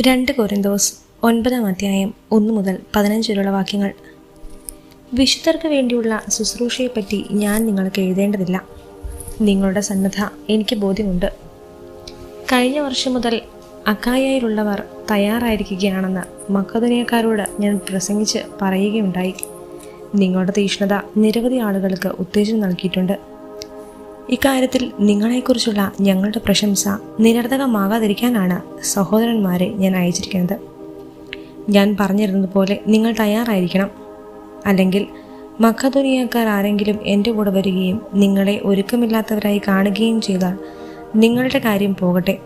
രണ്ട് കൊരിന്തോസ് ഒൻപതാം അധ്യായം ഒന്ന് മുതൽ പതിനഞ്ച് വരെയുള്ള വാക്യങ്ങൾ. വിശുദ്ധർക്ക് വേണ്ടിയുള്ള ശുശ്രൂഷയെപ്പറ്റി ഞാൻ നിങ്ങൾക്ക് എഴുതേണ്ടതില്ല. നിങ്ങളുടെ സന്നദ്ധ എനിക്ക് ബോധ്യമുണ്ട്. കഴിഞ്ഞ വർഷം മുതൽ അക്കായയിലുള്ളവർ തയ്യാറായിരിക്കുകയാണെന്ന് മക്കതുനിയക്കാരോട് ഞാൻ പ്രസംഗിച്ച് പറയുകയുണ്ടായി. നിങ്ങളുടെ തീഷ്ണത നിരവധി ആളുകൾക്ക് ഉത്തേജനം നൽകിയിട്ടുണ്ട്. ഇക്കാര്യത്തിൽ നിങ്ങളെക്കുറിച്ചുള്ള ഞങ്ങളുടെ പ്രശംസ നിരർത്ഥകമാകാതിരിക്കാനാണ് സഹോദരന്മാരെ ഞാൻ അയച്ചിരിക്കുന്നത്. ഞാൻ പറഞ്ഞിരുന്നത് പോലെ നിങ്ങൾ തയ്യാറായിരിക്കണം. അല്ലെങ്കിൽ മഖദുനിയക്കാർ ആരെങ്കിലും എന്റെ കൂടെ വരികയും നിങ്ങളെ ഒരുക്കമില്ലാത്തവരായി കാണുകയും ചെയ്താൽ നിങ്ങളുടെ കാര്യം പോകട്ടെ.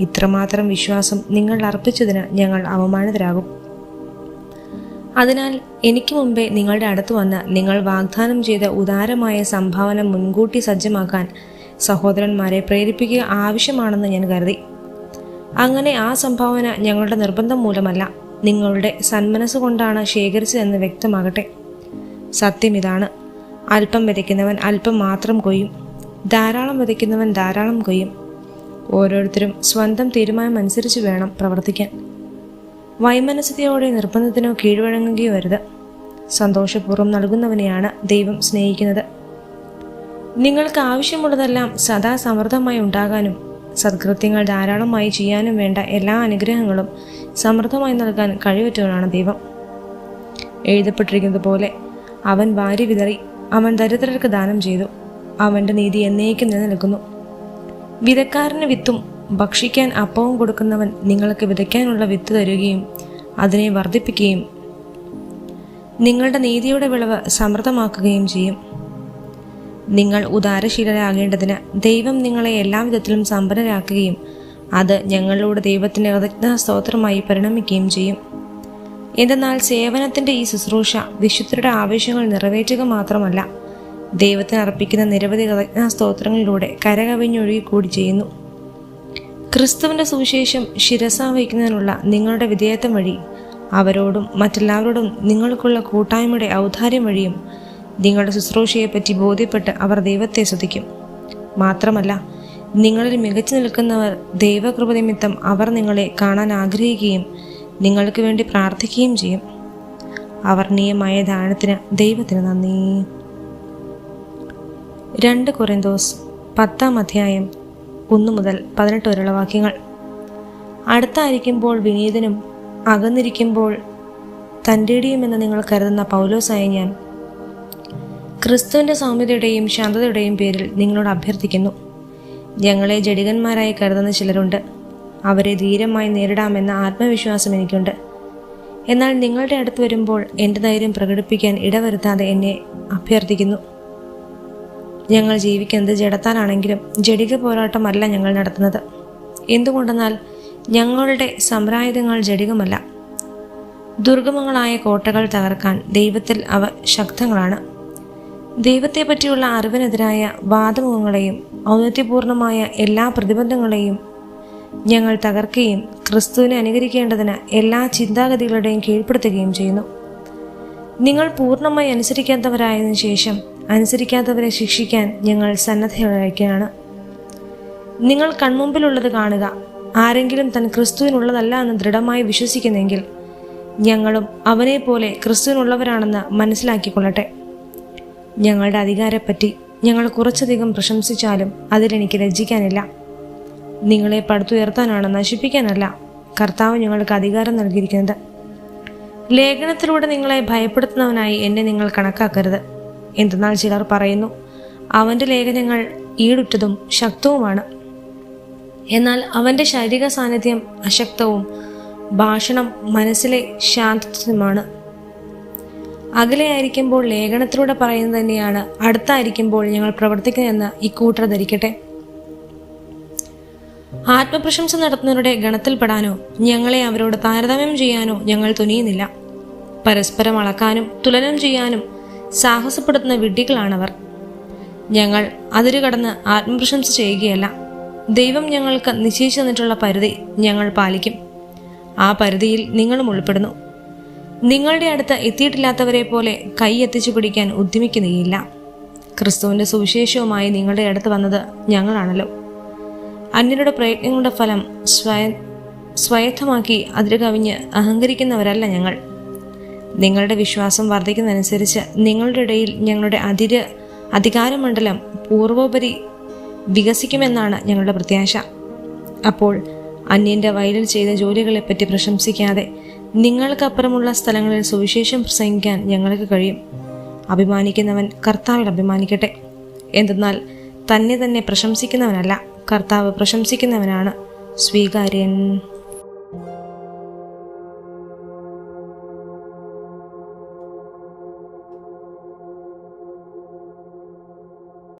ഇത്രമാത്രം വിശ്വാസം നിങ്ങൾ അർപ്പിച്ചതിന് ഞങ്ങൾ അവമാനിതരാകും. അതിനാൽ എനിക്ക് മുമ്പേ നിങ്ങളുടെ അടുത്ത് വന്ന് നിങ്ങൾ വാഗ്ദാനം ചെയ്ത ഉദാരമായ സംഭാവന മുൻകൂട്ടി സജ്ജമാക്കാൻ സഹോദരന്മാരെ പ്രേരിപ്പിക്കുക ആവശ്യമാണെന്ന് ഞാൻ കരുതി. അങ്ങനെ ആ സംഭാവന ഞങ്ങളുടെ നിർബന്ധം മൂലമല്ല. നിങ്ങളുടെ സന്മനസ് കൊണ്ടാണ് ശേഖരിച്ചതെന്ന് വ്യക്തമാകട്ടെ. സത്യം ഇതാണ്. അല്പം വിതയ്ക്കുന്നവൻ അല്പം മാത്രം കൊയ്യും. ധാരാളം വിതയ്ക്കുന്നവൻ ധാരാളം കൊയ്യും. ഓരോരുത്തരും സ്വന്തം തീരുമാനം അനുസരിച്ച് വേണം പ്രവർത്തിക്കാൻ. വൈമനസ്യതയോടെ നിർബന്ധത്തിനോ കീഴ്വഴങ്ങുകയോ വരുത് സന്തോഷപൂർവം നൽകുന്നവനെയാണ് ദൈവം സ്നേഹിക്കുന്നത്. നിങ്ങൾക്ക് ആവശ്യമുള്ളതെല്ലാം സദാ സമൃദ്ധമായി ഉണ്ടാകാനും സദ്കൃത്യങ്ങൾ ധാരാളമായി ചെയ്യാനും വേണ്ട എല്ലാ അനുഗ്രഹങ്ങളും സമൃദ്ധമായി നൽകാൻ കഴിവറ്റവനാണ് ദൈവം. എഴുതപ്പെട്ടിരിക്കുന്നത് പോലെ അവൻ വാരി വിതറി അവൻ ദരിദ്രർക്ക് ദാനം ചെയ്തു. അവന്റെ നീതി എന്നേക്കും നിലനിൽക്കുന്നു. വിതക്കാരന് വിത്തും ഭക്ഷിക്കാൻ അപ്പവും കൊടുക്കുന്നവൻ നിങ്ങൾക്ക് വിതയ്ക്കാനുള്ള വിത്ത് തരുകയും അതിനെ വർദ്ധിപ്പിക്കുകയും നിങ്ങളുടെ നീതിയുടെ വിളവ് സമൃദ്ധമാക്കുകയും ചെയ്യും. നിങ്ങൾ ഉദാരശീലരാകേണ്ടതിന് ദൈവം നിങ്ങളെ എല്ലാവിധത്തിലും സമ്പന്നരാക്കുകയും അത് ഞങ്ങളിലൂടെ ദൈവത്തിന്റെ കൃതജ്ഞ സ്തോത്രമായി പരിണമിക്കുകയും ചെയ്യും. എന്തെന്നാൽ സേവനത്തിന്റെ ഈ ശുശ്രൂഷ വിശുദ്ധരുടെ ആവശ്യങ്ങൾ നിറവേറ്റുക മാത്രമല്ല ദൈവത്തിന് അർപ്പിക്കുന്ന നിരവധി കൃതജ്ഞ സ്തോത്രങ്ങളിലൂടെ കരകവിഞ്ഞൊഴുകി കൂടി ചെയ്യുന്നു. ക്രിസ്തുവിന്റെ സുവിശേഷം ശിരസ വഹിക്കുന്നതിനുള്ള നിങ്ങളുടെ വിധേയത്വം വഴി അവരോടും മറ്റെല്ലാവരോടും നിങ്ങൾക്കുള്ള കൂട്ടായ്മയുടെ ഔദാര്യം വഴിയും നിങ്ങളുടെ ശുശ്രൂഷയെപ്പറ്റി ബോധ്യപ്പെട്ട് അവർ ദൈവത്തെ ശ്രദ്ധിക്കും മാത്രമല്ല നിങ്ങളിൽ മികച്ചു നിൽക്കുന്നവർ ദൈവകൃപ നിമിത്തം അവർ നിങ്ങളെ കാണാൻ ആഗ്രഹിക്കുകയും നിങ്ങൾക്ക് വേണ്ടി പ്രാർത്ഥിക്കുകയും ചെയ്യും. അവർണീയമായ ദാനത്തിന് ദൈവത്തിന് നന്ദി. രണ്ട് കുറേന്തോസ് പത്താം അധ്യായം ഒന്ന് മുതൽ പതിനെട്ട് വരെയുള്ള വാക്യങ്ങൾ. അടുത്തായിരിക്കുമ്പോൾ വിനീതനും അകന്നിരിക്കുമ്പോൾ തന്റെടിയും എന്ന് നിങ്ങൾ കരുതുന്ന പൗലോസായ ഞാൻ ക്രിസ്തുവിന്റെ സൗമ്യതയുടെയും ശാന്തതയുടെയും പേരിൽ നിങ്ങളോട് അഭ്യർത്ഥിക്കുന്നു. ഞങ്ങളെ ജഡികന്മാരായി കരുതുന്ന ചിലരുണ്ട്. അവരെ ധീരമായി നേരിടാമെന്ന ആത്മവിശ്വാസം എനിക്കുണ്ട്. എന്നാൽ നിങ്ങളുടെ അടുത്ത് വരുമ്പോൾ എന്റെ ധൈര്യം പ്രകടിപ്പിക്കാൻ ഇടവരുത്താതെ എന്നെ അഭ്യർത്ഥിക്കുന്നു. ഞങ്ങൾ ജീവിക്കുന്നത് ജഡത്താലാണെങ്കിലും ജഡിക പോരാട്ടമല്ല ഞങ്ങൾ നടത്തുന്നത്. എന്തുകൊണ്ടെന്നാൽ ഞങ്ങളുടെ സമ്പ്രായുധങ്ങൾ ജഡികമല്ല. ദുർഗമങ്ങളായ കോട്ടകൾ തകർക്കാൻ ദൈവത്തിൽ അവ ശക്തങ്ങളാണ്. ദൈവത്തെ പറ്റിയുള്ള അറിവിനെതിരായ വാദമുഖങ്ങളെയും ഔന്നത്യപൂർണമായ എല്ലാ പ്രതിബന്ധങ്ങളെയും ഞങ്ങൾ തകർക്കുകയും ക്രിസ്തുവിനെ അനുകരിക്കേണ്ടതിന് എല്ലാ ചിന്താഗതികളുടെയും കീഴ്പ്പെടുത്തുകയും ചെയ്യുന്നു. നിങ്ങൾ പൂർണമായി അനുസരിക്കാത്തവരായതിനു ശേഷം അനുസരിക്കാത്തവരെ ശിക്ഷിക്കാൻ ഞങ്ങൾ സന്നദ്ധരായിരിക്കുകയാണ് നിങ്ങൾ കൺമുമ്പിലുള്ളത് കാണുക. ആരെങ്കിലും തൻ ക്രിസ്തുവിനുള്ളതല്ല എന്ന് ദൃഢമായി വിശ്വസിക്കുന്നെങ്കിൽ ഞങ്ങളും അവനെ പോലെ ക്രിസ്തുവിനുള്ളവരാണെന്ന് മനസ്സിലാക്കിക്കൊള്ളട്ടെ. ഞങ്ങളുടെ അധികാരപ്പറ്റി ഞങ്ങൾ കുറച്ചധികം പ്രശംസിച്ചാലും അതിലെനിക്ക് ലജ്ജിക്കാനില്ല. നിങ്ങളെ പടുത്തുയർത്താനാണ് നശിപ്പിക്കാനല്ല കർത്താവ് ഞങ്ങൾക്ക് അധികാരം നൽകിയിരിക്കുന്നത്. ലേഖനത്തിലൂടെ നിങ്ങളെ ഭയപ്പെടുത്തുന്നവനായി എന്നെ നിങ്ങൾ കണക്കാക്കരുത്. എന്തെന്നാൽ ചിലർ പറയുന്നു അവന്റെ ലേഖനങ്ങൾ ഈടുറ്റതും ശക്തവുമാണ്. എന്നാൽ അവന്റെ ശാരീരിക സാന്നിധ്യം അശക്തവും ഭാഷണം മനസ്സിലെ ശാന്തത്വമാണ് അകലെയായിരിക്കുമ്പോൾ ലേഖനത്തിലൂടെ പറയുന്നത് തന്നെയാണ് അടുത്തായിരിക്കുമ്പോൾ ഞങ്ങൾ പ്രവർത്തിക്കുന്നതെന്ന് ഇക്കൂട്ടർ ധരിക്കട്ടെ. ആത്മപ്രശംസ നടത്തുന്നവരുടെ ഗണത്തിൽപ്പെടാനോ ഞങ്ങളെ അവരോട് താരതമ്യം ചെയ്യാനോ ഞങ്ങൾ തുനിയുന്നില്ല. പരസ്പരം അളക്കാനും തുലനം ചെയ്യാനും സാഹസപ്പെടുത്തുന്ന വിഡ്ഢികളാണവർ. ഞങ്ങൾ അതിരുകടന്ന് ആത്മപ്രശംസ ചെയ്യുകയല്ല. ദൈവം ഞങ്ങൾക്ക് നിശ്ചയിച്ചു തന്നിട്ടുള്ള പരിധി ഞങ്ങൾ പാലിക്കും. ആ പരിധിയിൽ നിങ്ങളും ഉൾപ്പെടുന്നു. നിങ്ങളുടെ അടുത്ത് എത്തിയിട്ടില്ലാത്തവരെ പോലെ കൈ എത്തിച്ചു പിടിക്കാൻ ഉദ്യമിക്കുന്നില്ല ക്രിസ്തുവിന്റെ സുവിശേഷവുമായി നിങ്ങളുടെ അടുത്ത് വന്നത് ഞങ്ങളാണല്ലോ. അന്യരുടെ പ്രയത്നങ്ങളുടെ ഫലം സ്വയ സ്വയത്തമാക്കി അതിരുകവിഞ്ഞ് അഹങ്കരിക്കുന്നവരല്ല ഞങ്ങൾ. നിങ്ങളുടെ വിശ്വാസം വർദ്ധിക്കുന്നതനുസരിച്ച് നിങ്ങളുടെ ഇടയിൽ ഞങ്ങളുടെ അതിര് അധികാരമണ്ഡലം പൂർവോപരി വികസിക്കുമെന്നാണ് ഞങ്ങളുടെ പ്രത്യാശ. അപ്പോൾ അന്യന്റെ വയലിൽ ചെയ്ത ജോലികളെപ്പറ്റി പ്രശംസിക്കാതെ നിങ്ങൾക്കപ്പുറമുള്ള സ്ഥലങ്ങളിൽ സുവിശേഷം പ്രസംഗിക്കാൻ ഞങ്ങൾക്ക് കഴിയും. അഭിമാനിക്കുന്നവൻ കർത്താവിൽ അഭിമാനിക്കട്ടെ. എന്തെന്നാൽ തന്നെ തന്നെ പ്രശംസിക്കുന്നവനല്ല കർത്താവ് പ്രശംസിക്കുന്നവനാണ്. സ്വീകാര്യൻ.